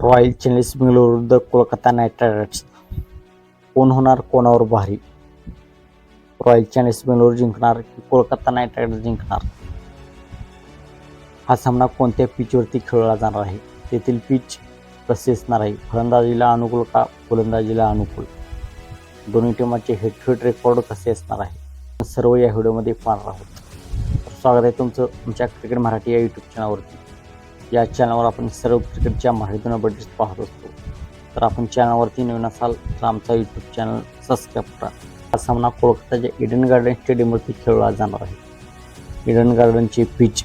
Royal चेन्नईस बेंगलोर विरुद्ध Kolkata night riders कोण होणार कोणावर भारी रॉयल चेन्नईस बेंगलोर जिंकणार की कोलकाता नाईट रायडर्स जिंकणार हा सामना कोणत्या पिचवरती खेळला जाणार आहे तेथील पिच कसे असणार आहे फलंदाजीला अनुकूल का गोलंदाजीला अनुकूल दोन्ही टीमाचे हेड टू हेड रेकॉर्ड कसे असणार आहे सर्व या व्हिडिओमध्ये पाहणार आहोत स्वागत आहे तुमचं आमच्या क्रिकेट मराठी या यूट्यूब चॅनलवरती या चॅनलवर आपण सर्व क्रिकेटच्या माहितीनं अपडेट्स पाहत असतो तर आपण चॅनलवरती नवीन असाल तर आमचा यूट्यूब चॅनल सबस्क्राईब करा। हा सामना कोलकाताच्या इडन गार्डन स्टेडियमवरती खेळला जाणार आहे इडन गार्डनची पिच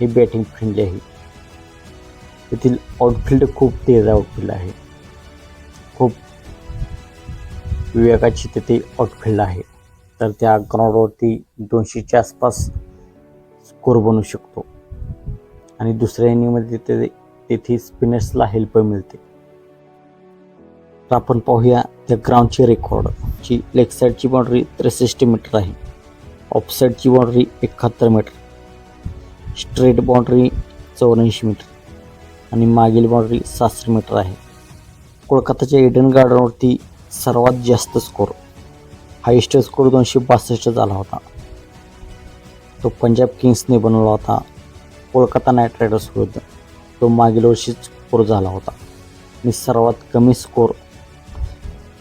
ही बॅटिंग फ्रेंडली आहे येथील आउटफिल्ड खूप तेज आउटफिल्ड आहे। खूप विवेकाची तेथे आउटफिल्ड आहे। तर त्या ग्राउंडवरती दोनशेच्या आसपास स्कोर बनू शकतो। आणि दुसऱ्या इनिंगमध्ये तिथे तेथे स्पिनर्सला हेल्प मिळते. तर आपण पाहूया त्या ग्राउंडची रेकॉर्ड जी लेग साईडची बाउंड्री त्रेसष्ट मीटर आहे. ऑफसाईडची बाउंड्री एकाहत्तर मीटर स्ट्रेट बाउंड्री चौऱ्याऐंशी मीटर आणि मागील बाउंड्री सहासष्ट मीटर आहे. कोलकाताच्या एडन गार्डनवरती सर्वात जास्त स्कोर हायेस्ट स्कोर दोनशे बासष्ट झाला होता. तो पंजाब किंग्सने बनवला होता. कोलकाता नाईट रायडर्स विरुद्ध तो मागील वर्षीच स्कोर झाला होता. आणि सर्वात कमी स्कोर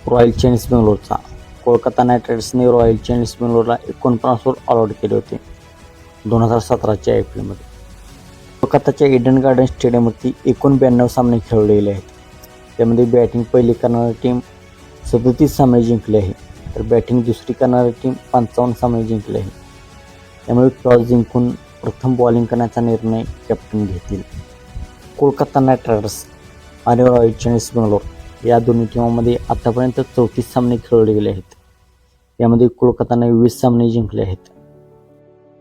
रॉयल चॅलेंज बेंगलोरचा. कोलकाता नाईट रायडर्सने रॉयल चॅलेंज बेंगलोरला एकोणपन्नासवर ऑल आउट केले होते दोन हजार सतराच्या आय पी एलमध्ये कोलकाताच्या इडन गार्डन स्टेडियमवरती एकूण ब्याण्णव सामने खेळलेले आहेत. त्यामध्ये बॅटिंग पहिली करणारी टीम सदतीस सामने जिंकले आहे. तर बॅटिंग दुसरी करणारी टीम पंचावन्न सामने जिंकले आहे. त्यामुळे टॉस जिंकून प्रथम बॉलिंग करण्याचा निर्णय कॅप्टन घेतील. कोलकाता नाईट रायडर्स आणि रॉयल चेन्नईस बेंगलोर या दोन्ही टीमामध्ये आतापर्यंत चौतीस सामने खेळले गेले आहेत. यामध्ये कोलकाताने वीस सामने जिंकले आहेत.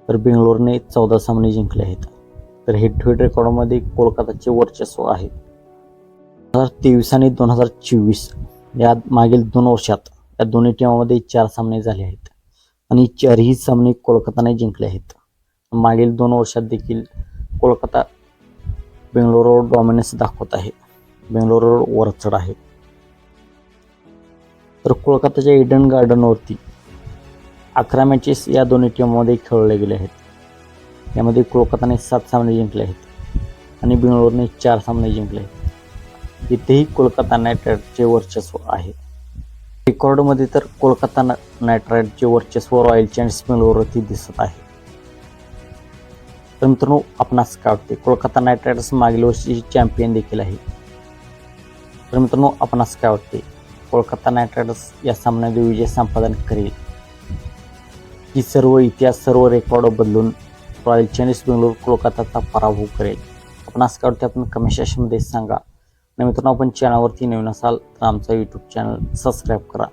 तर बेंगलोरने चौदा सामने जिंकले आहेत. तर हेड टू हेड रेकॉर्डमध्ये कोलकाताचे वर्चस्व आहे. दोन हजार तेवीस आणि दोन हजार चोवीस या मागील दोन वर्षात या दोन्ही टीमामध्ये चार सामने झाले आहेत. आणि चारही सामने कोलकाताने जिंकले आहेत. मागील दोन वर्षात देखील कोलकाता बेंगलोरवर डॉमिनन्स दाखवत आहे. बेंगलोरवर वरचढ आहे. तर कोलकाताच्या इडन गार्डनवरती अकरा मॅचेस या दोन्ही टीममध्ये खेळले गेले आहेत. यामध्ये कोलकाताने सात सामने जिंकले आहेत आणि बेंगलोरने चार सामने जिंकले आहेत. इथेही कोलकाता नाईट रायडरचे वर्चस्व आहे. रेकॉर्डमध्ये तर कोलकाता नाईट रायडरचे वर्चस्व रॉयल चॅलेंज बेंगलोरवरती दिसत आहे. तर मित्रांनो आपणास काय वाटते कोलकाता नाईट रायडर्स मागील वर्षीची चॅम्पियन देखील आहे. तर मित्रांनो आपणास काय वाटते कोलकाता नाईट रायडर्स या सामन्यात विजय संपादन करेल. ही सर्व इतिहास सर्व रेकॉर्ड बदलून रॉयल चॅलेंज बेंगलोर कोलकाताचा पराभव करेल. आपणास काय वाटते आपण कमेंट सेक्शनमध्ये सांगा. आणि मित्रांनो आपण चॅनलवरती नवीन असाल तर आमचा यूट्यूब चॅनल सबस्क्राईब करा.